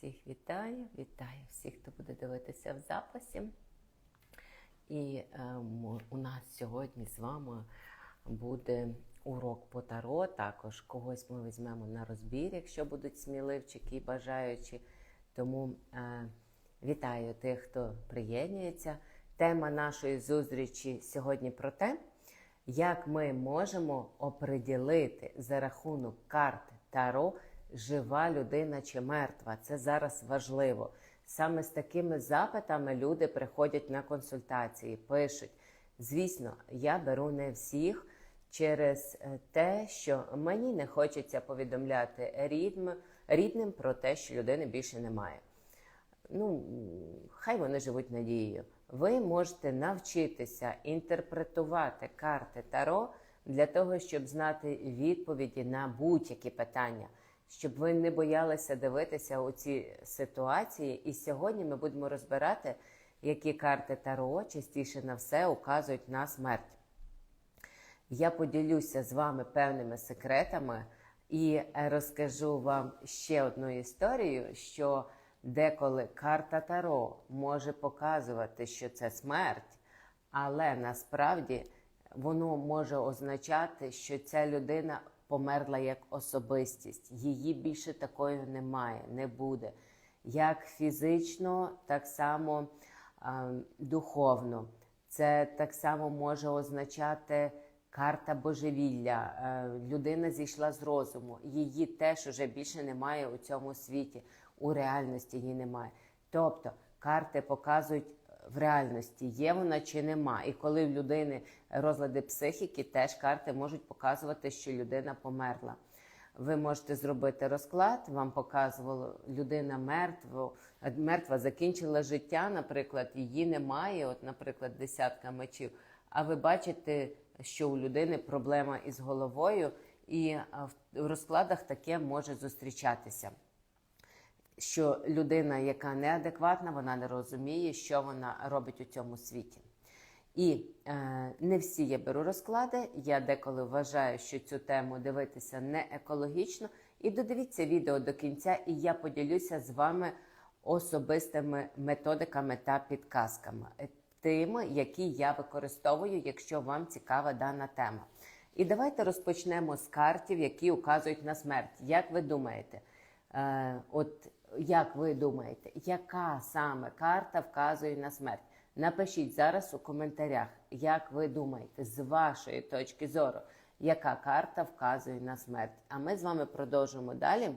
Всіх вітаю, вітаю всіх, хто буде дивитися в записі. І ем, у нас сьогодні з вами буде урок по таро. Також когось ми візьмемо на розбір, якщо будуть сміливчики і бажаючі. Тому е, вітаю тих, хто приєднується. Тема нашої зустрічі сьогодні про те, як ми можемо оприділити за рахунок карти Таро, жива людина чи мертва. Це зараз важливо. Саме з такими запитами люди приходять на консультації, пишуть. Звісно, я беру не всіх через е, те, що мені не хочеться повідомляти рідним, рідним про те, що людини більше немає. Ну, хай вони живуть надією. Ви можете навчитися інтерпретувати карти Таро для того, щоб знати відповіді на будь-які питання, щоб ви не боялися дивитися у ці ситуації. І сьогодні ми будемо розбирати, які карти Таро частіше на все указують на смерть. Я поділюся з вами певними секретами і розкажу вам ще одну історію, що деколи карта Таро може показувати, що це смерть, але насправді воно може означати, що ця людина померла як особистість. Її більше такою немає, не буде. Як фізично, так само е, духовно. Це так само може означати карта божевілля. Е, людина зійшла з розуму. Її теж уже більше немає у цьому світі. У реальності її немає. Тобто карти показують в реальності, є вона чи нема. І коли в людини розлади психіки, теж карти можуть показувати, що людина померла. Ви можете зробити розклад, вам показувало людина мертва, мертва закінчила життя, наприклад, її немає, от, наприклад, десятка мечів. А ви бачите, що у людини проблема із головою, і в розкладах таке може зустрічатися. Що людина, яка неадекватна, вона не розуміє, що вона робить у цьому світі. І е, не всі я беру розклади. Я деколи вважаю, що цю тему дивитися не екологічно. І додивіться відео до кінця, і я поділюся з вами особистими методиками та підказками, тими, які я використовую, якщо вам цікава дана тема. І давайте розпочнемо з картів, які указують на смерть. Як ви думаєте? Е, от як ви думаєте, яка саме карта вказує на смерть? Напишіть зараз у коментарях, як ви думаєте, з вашої точки зору, яка карта вказує на смерть. А ми з вами продовжуємо далі.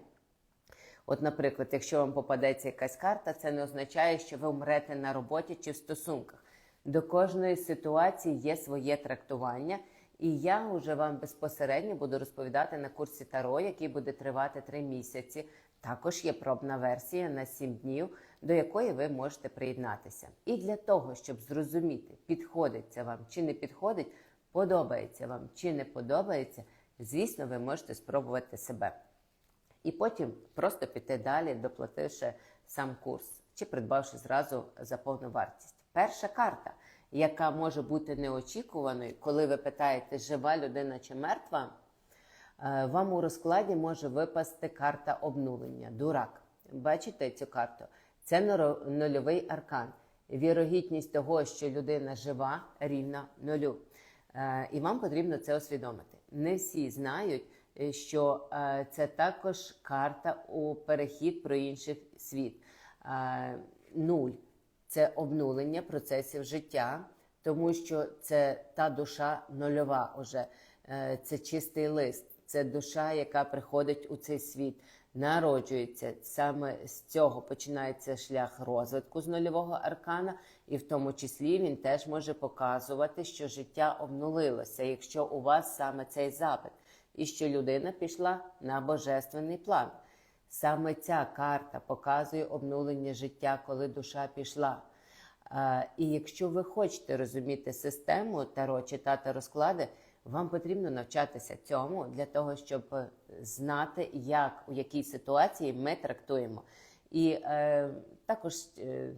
От, наприклад, якщо вам попадеться якась карта, це не означає, що ви вмрете на роботі чи в стосунках. До кожної ситуації є своє трактування, і я вже вам безпосередньо буду розповідати на курсі Таро, який буде тривати три місяці. Також є пробна версія на 7 днів, до якої ви можете приєднатися. І для того, щоб зрозуміти, підходить це вам чи не підходить, подобається вам чи не подобається, звісно, ви можете спробувати себе. І потім просто піти далі, доплативши сам курс, чи придбавши зразу за повну вартість. Перша карта, яка може бути неочікуваною, коли ви питаєте, жива людина чи мертва. Вам у розкладі може випасти карта обнулення. Дурак. Бачите цю карту? Це нульовий аркан. Вірогідність того, що людина жива, рівна нулю. І вам потрібно це усвідомити. Не всі знають, що це також карта у перехід про інший світ. Нуль це обнулення процесів життя, тому що це та душа нульова уже, це чистий лист. Це душа, яка приходить у цей світ, народжується. Саме з цього починається шлях розвитку з нульового аркана, і в тому числі він теж може показувати, що життя обнулилося, якщо у вас саме цей запит, і що людина пішла на божественний план. Саме ця карта показує обнулення життя, коли душа пішла. І якщо ви хочете розуміти систему таро, читати розклади. Вам потрібно навчатися цьому для того, щоб знати, як у якій ситуації ми трактуємо. І е, також е,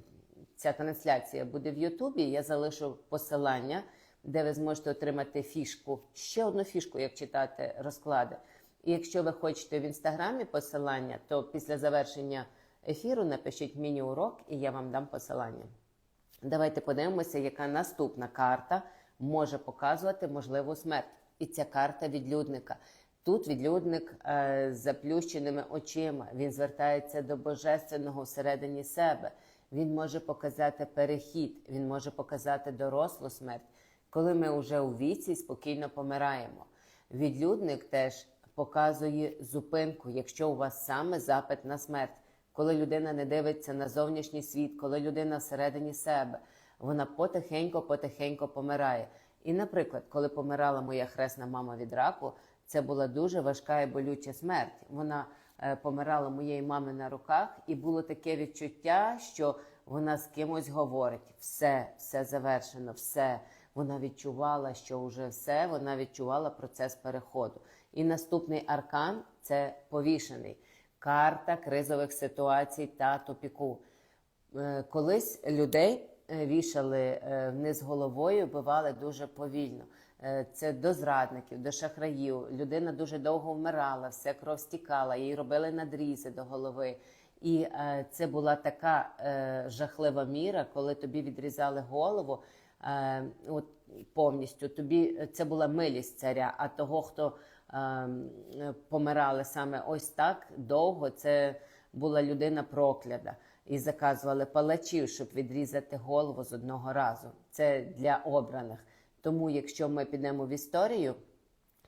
ця трансляція буде в Ютубі. Я залишу посилання, де ви зможете отримати фішку, ще одну фішку, як читати розклади. І якщо ви хочете в інстаграмі посилання, то після завершення ефіру, напишіть міні-урок, і я вам дам посилання. Давайте подивимося, яка наступна карта може показувати можливу смерть. І ця карта відлюдника. Тут відлюдник е, з заплющеними очима. Він звертається до божественного всередині себе. Він може показати перехід, він може показати дорослу смерть, коли ми вже у віці спокійно помираємо. Відлюдник теж показує зупинку, якщо у вас саме запит на смерть, коли людина не дивиться на зовнішній світ, коли людина всередині себе, вона потихеньку-потихеньку помирає. І, наприклад, коли помирала моя хресна мама від раку, це була дуже важка і болюча смерть. Вона е, помирала моєї мами на руках, і було таке відчуття, що вона з кимось говорить: все, все завершено, все. Вона відчувала, що вже все, вона відчувала процес переходу. І наступний аркан це повішений. Карта кризових ситуацій та тупіку. Е, Колись людей вішали е, вниз головою, вбивали дуже повільно. Е, Це до зрадників, до шахраїв. Людина дуже довго вмирала, все кров стікала, їй робили надрізи до голови. І е, це була така е, жахлива міра, коли тобі відрізали голову. Е, от повністю тобі це була милість царя, а того, хто е, помирали саме ось так довго, це була людина проклята. І заказували палачів, щоб відрізати голову з одного разу. Це для обраних. Тому, якщо ми підемо в історію,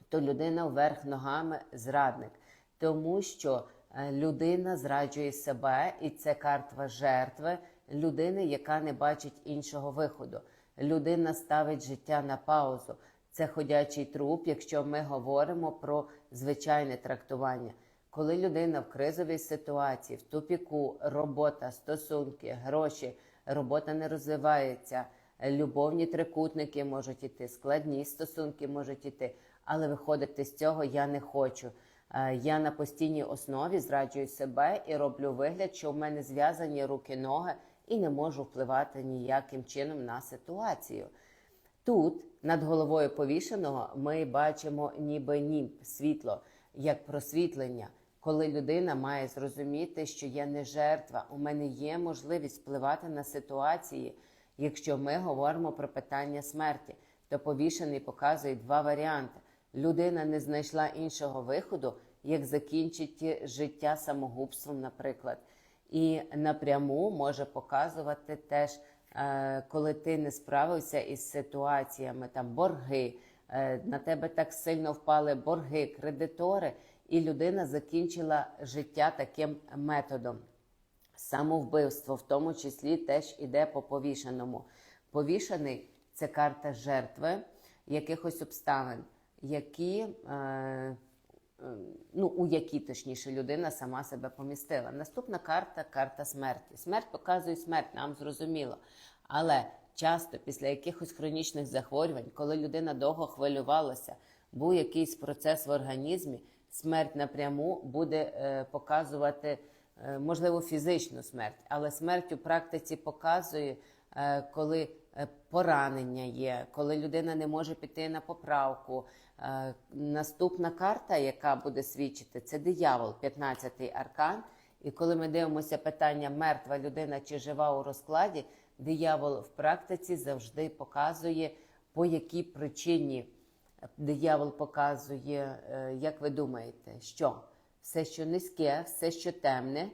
то людина вверх ногами зрадник, тому що е, людина зраджує себе, і це карта жертви людини, яка не бачить іншого виходу. Людина ставить життя на паузу. Це ходячий труп, якщо ми говоримо про звичайне трактування. Коли людина в кризовій ситуації, в тупіку, робота, стосунки, гроші, робота не розвивається, любовні трикутники можуть іти, складні стосунки можуть іти, але виходити з цього я не хочу. Е, Я на постійній основі зраджую себе і роблю вигляд, що в мене зв'язані руки, ноги і не можу впливати ніяким чином на ситуацію. Тут над головою повішеного ми бачимо ніби німб, світло, як просвітлення, коли людина має зрозуміти, що я не жертва, у мене є можливість впливати на ситуації. Якщо ми говоримо про питання смерті, то повішений показує два варіанти. Людина не знайшла іншого виходу, як закінчити життя самогубством, наприклад. І напряму може показувати теж, е, коли ти не справився із ситуаціями, там борги, е, на тебе так сильно впали борги, кредитори, і людина закінчила життя таким методом. Самовбивство, в тому числі, теж іде по повішеному. Повішений це карта жертви якихось обставин, які, е, е, ну, у які точніше людина сама себе помістила. Наступна карта карта смерті. Смерть показує смерть, нам зрозуміло. Але часто після якихось хронічних захворювань, коли людина довго хвилювалася, був якийсь процес в організмі, смерть напряму буде е, показувати е, можливо фізичну смерть, але смерть у практиці показує, е, коли поранення є, коли людина не може піти на поправку. Наступна карта, яка буде свідчити, це диявол, 15-й аркан. І коли ми дивимося питання мертва людина чи жива у розкладі, диявол в практиці завжди показує, по якій причині диявол показує, е, як ви думаєте, що все, що низьке, все, що темне,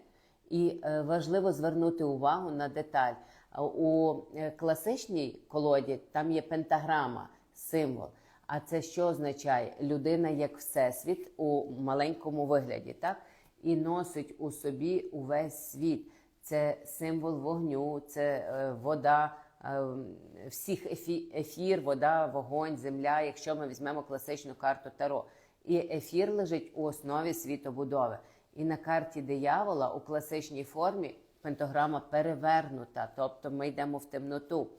і е, важливо звернути увагу на деталь. У е, класичній колоді там є пентаграма, символ. А це що означає? Людина як всесвіт у маленькому вигляді, так? І носить у собі увесь світ. Це символ вогню, це вода, всіх ефі, ефір, вода, вогонь, земля, якщо ми візьмемо класичну карту Таро. І ефір лежить у основі світобудови. І на карті диявола у класичній формі пентаграма перевернута, тобто ми йдемо в темноту.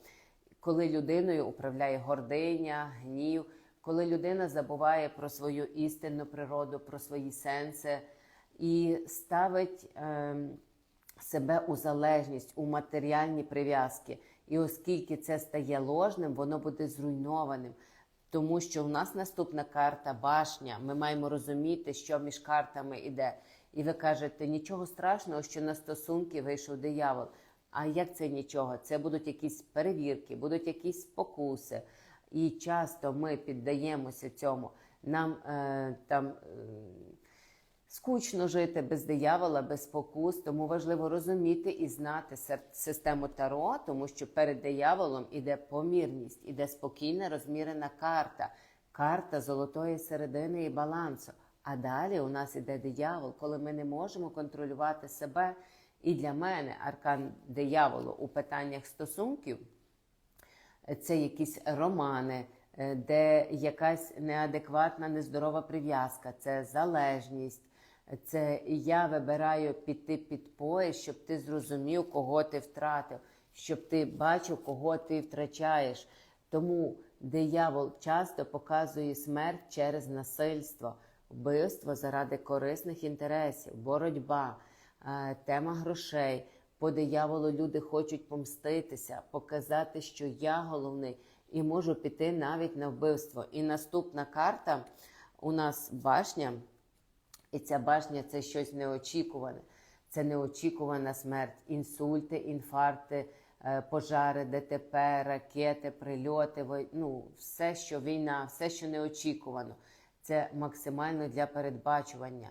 Коли людиною управляє гординя, гнів, коли людина забуває про свою істинну природу, про свої сенси і ставить е, себе у залежність, у матеріальні прив'язки. І оскільки це стає ложним, воно буде зруйнованим. Тому що в нас наступна карта башня. Ми маємо розуміти, що між картами йде. І ви кажете, нічого страшного, що на стосунки вийшов диявол. А як це нічого? Це будуть якісь перевірки, будуть якісь спокуси. І часто ми піддаємося цьому. Нам е, там. Е, Скучно жити без диявола, без спокус, тому важливо розуміти і знати систему Таро, тому що перед дияволом іде помірність, іде спокійна розмірена карта, карта золотої середини і балансу. А далі у нас іде диявол, коли ми не можемо контролювати себе. І для мене аркан дияволу у питаннях стосунків це якісь романи, е, де якась неадекватна, нездорова прив'язка, це залежність. Це я вибираю піти під поїзд, щоб ти зрозумів, кого ти втратив, щоб ти бачив, кого ти втрачаєш. Тому диявол часто показує смерть через насильство, вбивство заради корисних інтересів, боротьба, е, тема грошей. По дияволу люди хочуть помститися, показати, що я головний, і можу піти навіть на вбивство. І наступна карта у нас башня. І ця башня це щось неочікуване. Це неочікувана смерть, інсульти, інфаркти, е, пожари, ДТП, ракети, прильоти, ну, все, що війна, все, що неочікувано. Це максимально для передбачування.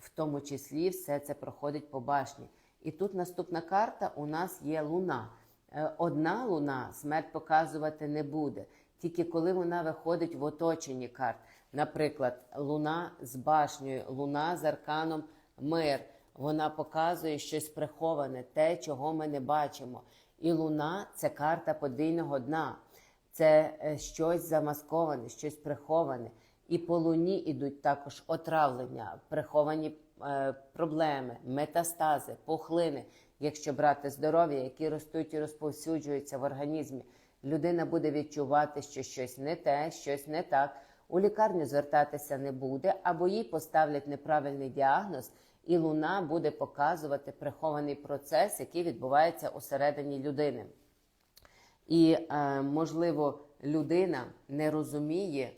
В тому числі все це проходить по башні. І тут наступна карта у нас є луна. Е, Одна луна смерть показувати не буде, тільки коли вона виходить в оточенні карт. Наприклад, луна з башнею, луна з арканом мир. Вона показує щось приховане, те, чого ми не бачимо. І луна це карта подвійного дна, це е, щось замасковане, щось приховане. І по луні йдуть також отравлення, приховані е, проблеми, метастази, пухлини. Якщо брати здоров'я, які ростуть і розповсюджуються в організмі, людина буде відчувати, що щось не те, щось не так. У лікарню звертатися не буде, або їй поставлять неправильний діагноз, і луна буде показувати прихований процес, який відбувається усередині людини. І, е, можливо, людина не розуміє,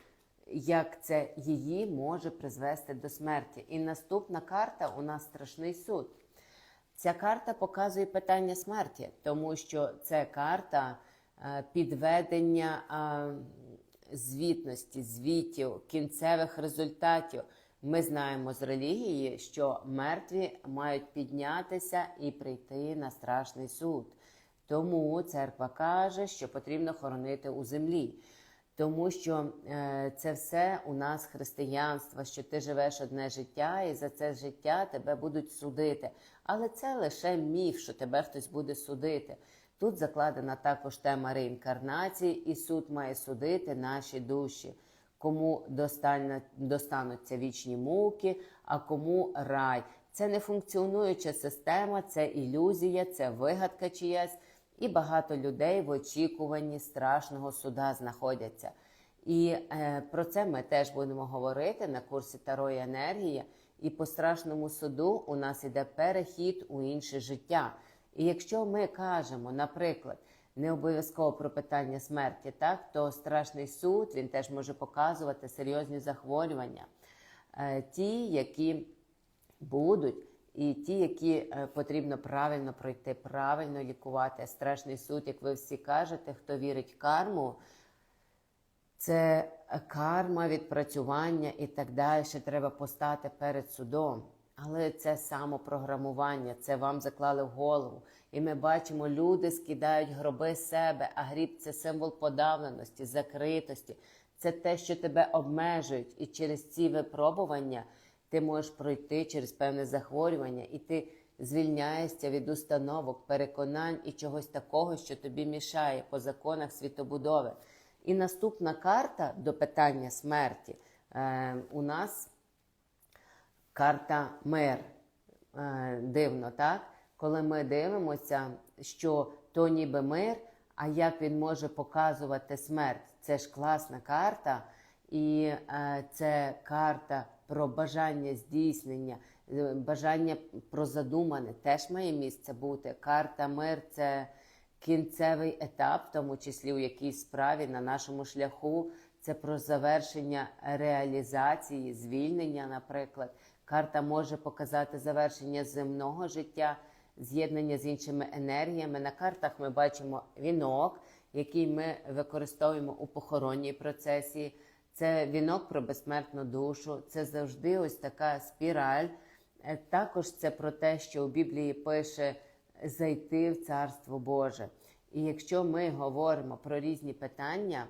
як це її може призвести до смерті. І наступна карта у нас страшний суд. Ця карта показує питання смерті, тому що це карта е, підведення е, звітності, звітів, кінцевих результатів. Ми знаємо з релігії, що мертві мають піднятися і прийти на страшний суд. Тому церква каже, що потрібно хоронити у землі. Тому що е, це все у нас християнство, що ти живеш одне життя, і за це життя тебе будуть судити. Але це лише міф, що тебе хтось буде судити. Тут закладена також тема реінкарнації, і суд має судити наші душі, кому достануться вічні муки, а кому рай. Це не функціонуюча система, це ілюзія, це вигадка чиясь. І багато людей в очікуванні страшного суда знаходяться. І е, про це ми теж будемо говорити на курсі Таро і енергія. І по страшному суду у нас іде перехід у інше життя. І якщо ми кажемо, наприклад, не обов'язково про питання смерті, так то страшний суд він теж може показувати серйозні захворювання, е, ті, які будуть, і ті, які е, потрібно правильно пройти, правильно лікувати. Страшний суд, як ви всі кажете, хто вірить в карму, це карма, відпрацювання і так далі. Ще треба постати перед судом. Але це самопрограмування, це вам заклали в голову. І ми бачимо, люди скидають гроби себе, а гріб це символ подавленості, закритості. Це те, що тебе обмежують. І через ці випробування ти можеш пройти через певне захворювання, і ти звільняєшся від установок, переконань і чогось такого, що тобі мішає по законах світобудови. І наступна карта до питання смерті е, у нас карта мир. Е, дивно, так? Коли ми дивимося, що то ніби мир, а як він може показувати смерть? Це ж класна карта, і е, це карта про бажання здійснення, е, бажання про задумане теж має місце бути. Карта мир це кінцевий етап, в тому числі у якійсь справі на нашому шляху. Це про завершення реалізації, звільнення, наприклад. Карта може показати завершення земного життя, з'єднання з іншими енергіями. На картах ми бачимо вінок, який ми використовуємо у похоронній процесії. Це вінок про безсмертну душу, це завжди ось така спіраль. Е, Також це про те, що у Біблії пише зайти в Царство Боже. І якщо ми говоримо про різні питання,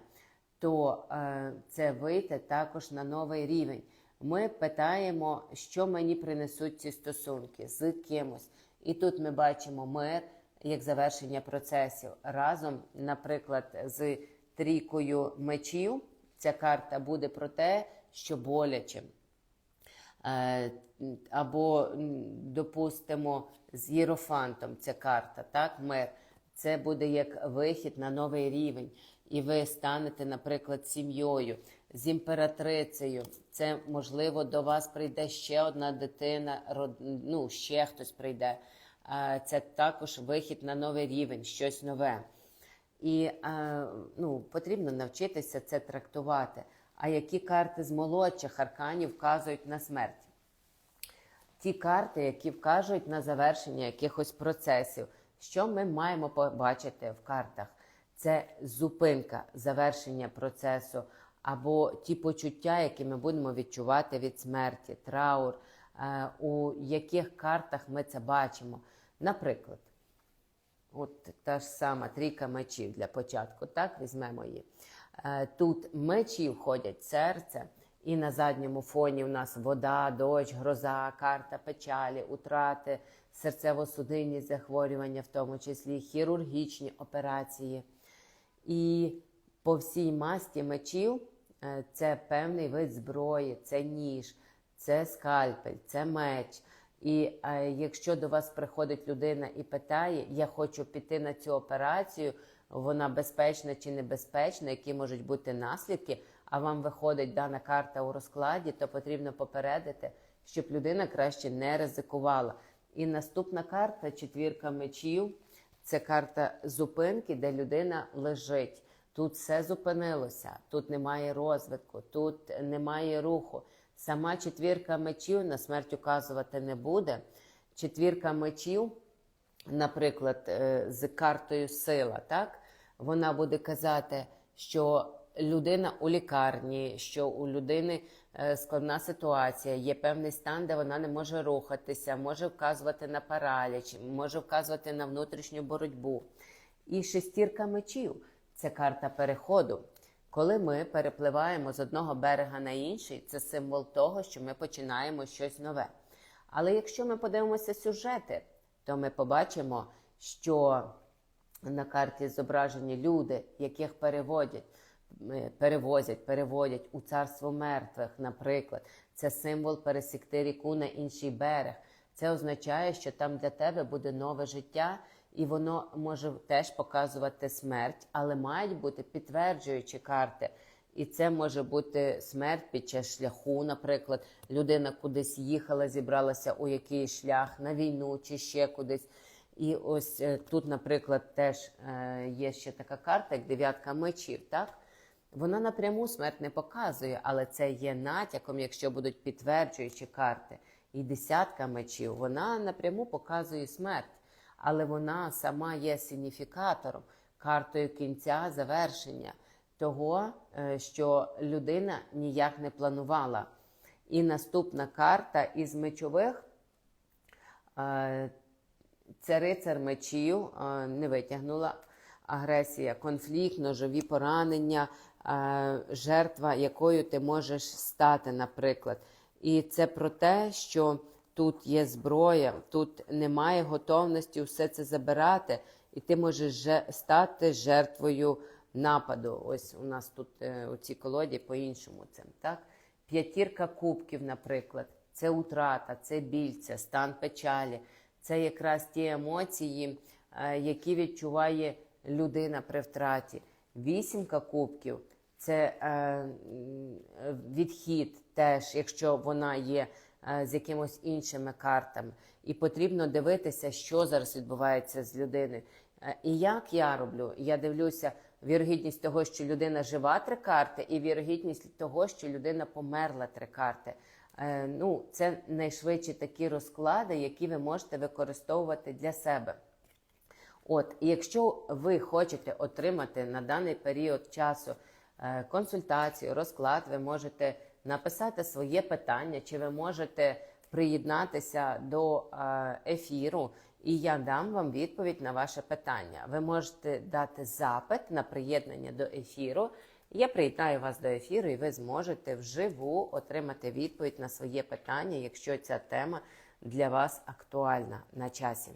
то е, це вийти також на новий рівень. Ми питаємо, що мені принесуть ці стосунки з кимось. І тут ми бачимо мир як завершення процесів. Разом, наприклад, з трійкою мечів, ця карта буде про те, що боляче. Е, Або, допустимо, з Єрофантом ця карта, так, мир. Це буде як вихід на новий рівень. І ви станете, наприклад, сім'єю, з імператрицею. Це можливо до вас прийде ще одна дитина, ну, ще хтось прийде. Це також вихід на новий рівень, щось нове. І ну, потрібно навчитися це трактувати. А які карти з молодших арканів вказують на смерть? Ті карти, які вказують на завершення якихось процесів. Що ми маємо побачити в картах? Це зупинка завершення процесу, або ті почуття, які ми будемо відчувати від смерті, траур. Е, У яких картах ми це бачимо? Наприклад, От та ж сама трійка мечів для початку, так візьмемо її. Е, Тут мечі входять серце, і на задньому фоні у нас вода, дощ, гроза, карта печалі, утрати, серцево-судинні захворювання, в тому числі хірургічні операції. І по всій масті мечів е, це певний вид зброї, це ніж, це скальпель, це меч. І е, якщо до вас приходить людина і питає, я хочу піти на цю операцію, вона безпечна чи небезпечна, які можуть бути наслідки, а вам виходить дана карта у розкладі, то потрібно попередити, щоб людина краще не ризикувала. І наступна карта четвірка мечів це карта зупинки, де людина лежить. Тут все зупинилося, тут немає розвитку, тут немає руху. Сама четвірка мечів на смерть указувати не буде. Четвірка мечів, наприклад, е, з картою сила, так? Вона буде казати, що людина у лікарні, що у людини складна ситуація, є певний стан, де вона не може рухатися, може вказувати на параліч, може вказувати на внутрішню боротьбу. І шестірка мечів це карта переходу. Коли ми перепливаємо з одного берега на інший, це символ того, що ми починаємо щось нове. Але якщо ми подивимося сюжети, то ми побачимо, що на карті зображені люди, яких переводять, е, перевозять, переводять у царство мертвих, наприклад. Це символ пересікти ріку на інший берег. Це означає, що там для тебе буде нове життя, і воно може теж показувати смерть, але мають бути підтверджуючі карти. І це може бути смерть під час шляху, наприклад, людина кудись їхала, зібралася у якийсь шлях на війну чи ще кудись. І ось е, тут, наприклад, теж е, є ще така карта, як дев'ятка мечів. Так вона напряму смерть не показує, але це є натяком, якщо будуть підтверджуючі карти. І десятка мечів вона напряму показує смерть, але вона сама є сигніфікатором, картою кінця завершення того, е, що людина ніяк не планувала. І наступна карта із мечових. це рицар мечів, е, не витягнула агресія, конфлікт, ножові поранення, жертва, якою ти можеш стати, наприклад. І це про те, що тут є зброя, тут немає готовності все це забирати, і ти можеш стати жертвою нападу. Ось у нас тут е, у цій колоді по-іншому це. Так? П'ятірка кубків, наприклад, це утрата, це біль, це стан печалі, це якраз ті емоції, е, які відчуває людина при втраті. Вісімка кубків це е, відхід, теж, якщо вона є е, з якимось іншими картами. І потрібно дивитися, що зараз відбувається з людиною. Е, І як я роблю? Я дивлюся вірогідність того, що людина жива три карти, і вірогідність того, що людина померла три карти. Е, Ну, це найшвидше такі розклади, які ви можете використовувати для себе. От, і якщо ви хочете отримати на даний період часу консультацію, розклад, ви можете написати своє питання, чи ви можете приєднатися до е, ефіру, і я дам вам відповідь на ваше питання. Ви можете дати запит на приєднання до ефіру. Я приєднаю вас до ефіру, і ви зможете вживу отримати відповідь на своє питання, якщо ця тема для вас актуальна на часі.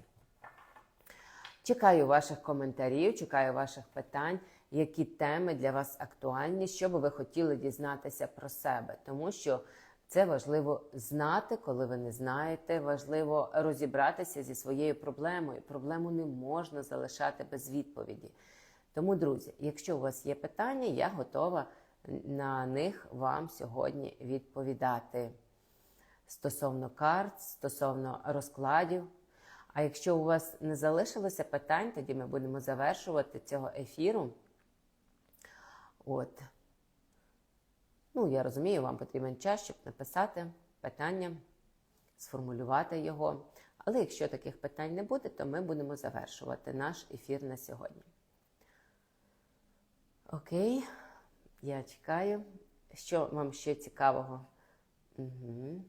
Чекаю ваших коментарів, чекаю ваших питань, які теми для вас актуальні, що би ви хотіли дізнатися про себе, тому що це важливо знати, коли ви не знаєте. Важливо розібратися зі своєю проблемою. Проблему не можна залишати без відповіді. Тому, друзі, якщо у вас є питання, я готова на них вам сьогодні відповідати стосовно карт, стосовно розкладів. А якщо у вас не залишилося питань, тоді ми будемо завершувати цього ефіру. От. Ну, я розумію, вам потрібен час, щоб написати питання, сформулювати його. Але якщо таких питань не буде, то ми будемо завершувати наш ефір на сьогодні. Окей, я чекаю. Що вам ще цікавого? Угу.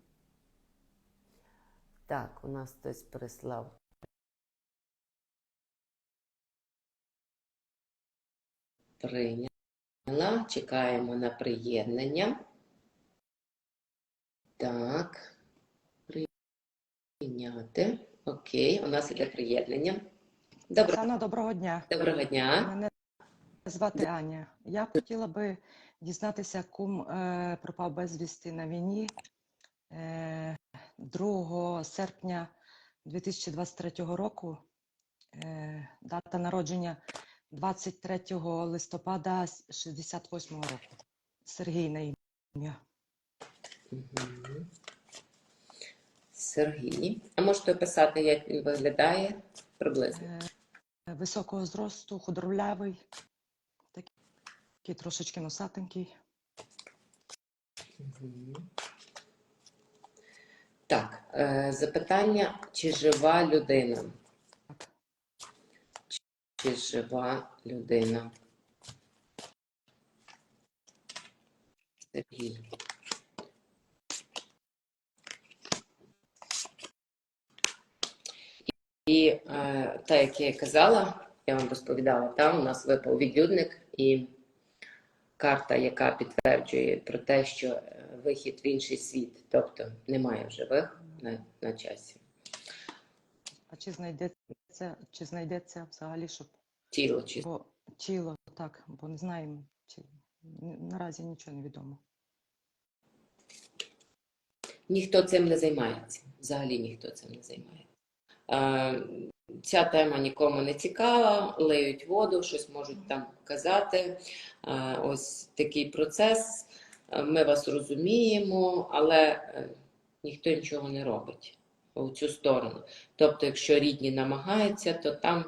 Так, у нас хтось прислав. Прийняла. Чекаємо на приєднання. Так. Прийняти. Окей, у нас іде приєднання. Добро... Оксана, доброго дня. Доброго дня. Мене звати Аня. Я хотіла би дізнатися, кум е, пропав безвісти на війні е, 2 серпня 2023 року. Е, дата народження 23 листопада 68 року. Сергій на ім'я. Угу. Сергій. А можете описати, як він виглядає приблизно? Е, високого зросту, худорлявий, такий, трошечки носатенький. Угу. Так, е, запитання, чи жива людина? Чи жива людина? Сергій. І е, так, як я казала, я вам розповідала, там у нас випав відлюдник і карта, яка підтверджує про те, що е, вихід в інший світ, тобто немає живих на, на часі. А чи знайдеться, чи знайдеться взагалі, щоб Тіло чи бо тіло так, бо не знаємо, чи наразі нічого не відомо. ніхто цим не займається. Взагалі ніхто цим не займається. Е, Ця тема нікому не цікава, лиють воду, щось можуть там казати. Е, Ось такий процес. Ми вас розуміємо, але е, ніхто нічого не робить у цю сторону. Тобто, якщо рідні намагаються, то там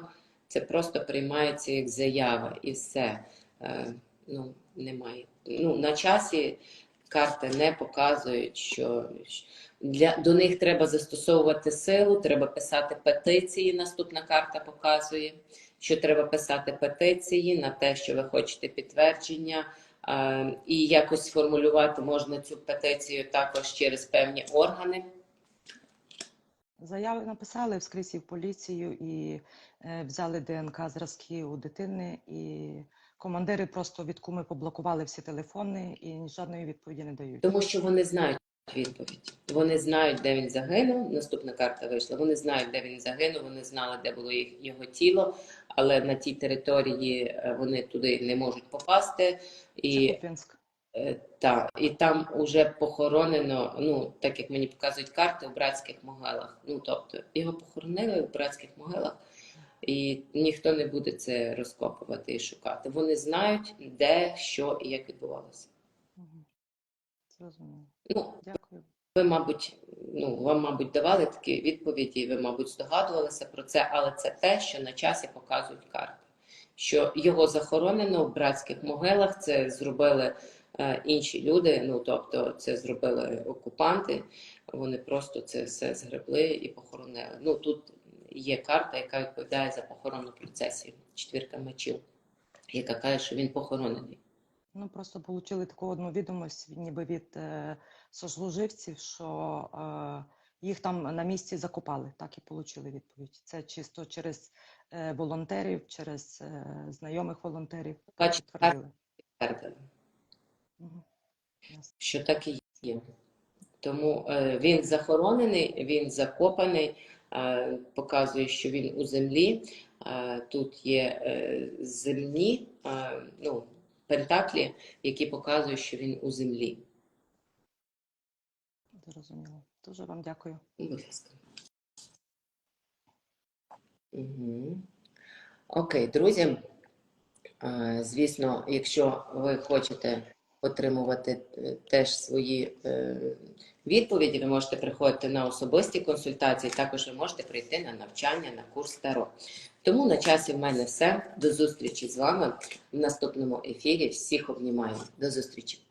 це просто приймається як заява і все. Е, Ну, немає. Ну, на часі карти не показують, що для, до них треба застосовувати силу, треба писати петиції. Наступна карта показує, що треба писати петиції на те, що ви хочете підтвердження. Е, і якось сформулювати можна цю петицію також через певні органи. Заяви написали вскрізь і в поліцію і е, взяли ДНК зразки у дитини, і командири просто від куми поблокували всі телефони і жодної відповіді не дають. Тому що вони знають відповідь. Вони знають, де він загинув. Наступна карта вийшла. Вони знають, де він загинув. Вони знали, де було їх- його тіло, але на тій території е, вони туди не можуть попасти. І Це Куп'янськ. Е, Та, і там уже похоронено, ну, так як мені показують карти, в братських могилах. Ну, тобто, його похоронили в братських могилах, і ніхто не буде це розкопувати і шукати. Вони знають, де, що і як відбувалося. Зрозуміло. Ну, Дякую. ви, мабуть, ну, вам, мабуть, давали такі відповіді, ви, мабуть, здогадувалися про це, але це те, що на часі показують карти. Що його захоронено в братських могилах, це зробили інші люди. Ну тобто, це зробили окупанти. Вони просто це все згребли і похоронили. Ну тут є карта, яка відповідає за похоронну процесію. Четвірка мечів, яка каже, що він похоронений. Ну, просто отримали таку одну відомість, ніби від е, сослуживців, що е, їх там на місці закопали. Так і отримали відповідь. Це чисто через е, волонтерів, через е, знайомих волонтерів. Бачите, що так і є. Тому е, він захоронений, він закопаний, е, показує, що він у землі. Е, тут є земні ну, пентаклі, які показують, що він у землі. Зрозуміло. Дуже вам дякую. Будь ласка. Угу. Окей, друзі. Звісно, якщо ви хочете отримувати е, теж свої е, відповіді, ви можете приходити на особисті консультації, також ви можете прийти на навчання на курс Таро. Тому на часі в мене все. До зустрічі з вами в наступному ефірі. Всіх обнімаю. До зустрічі!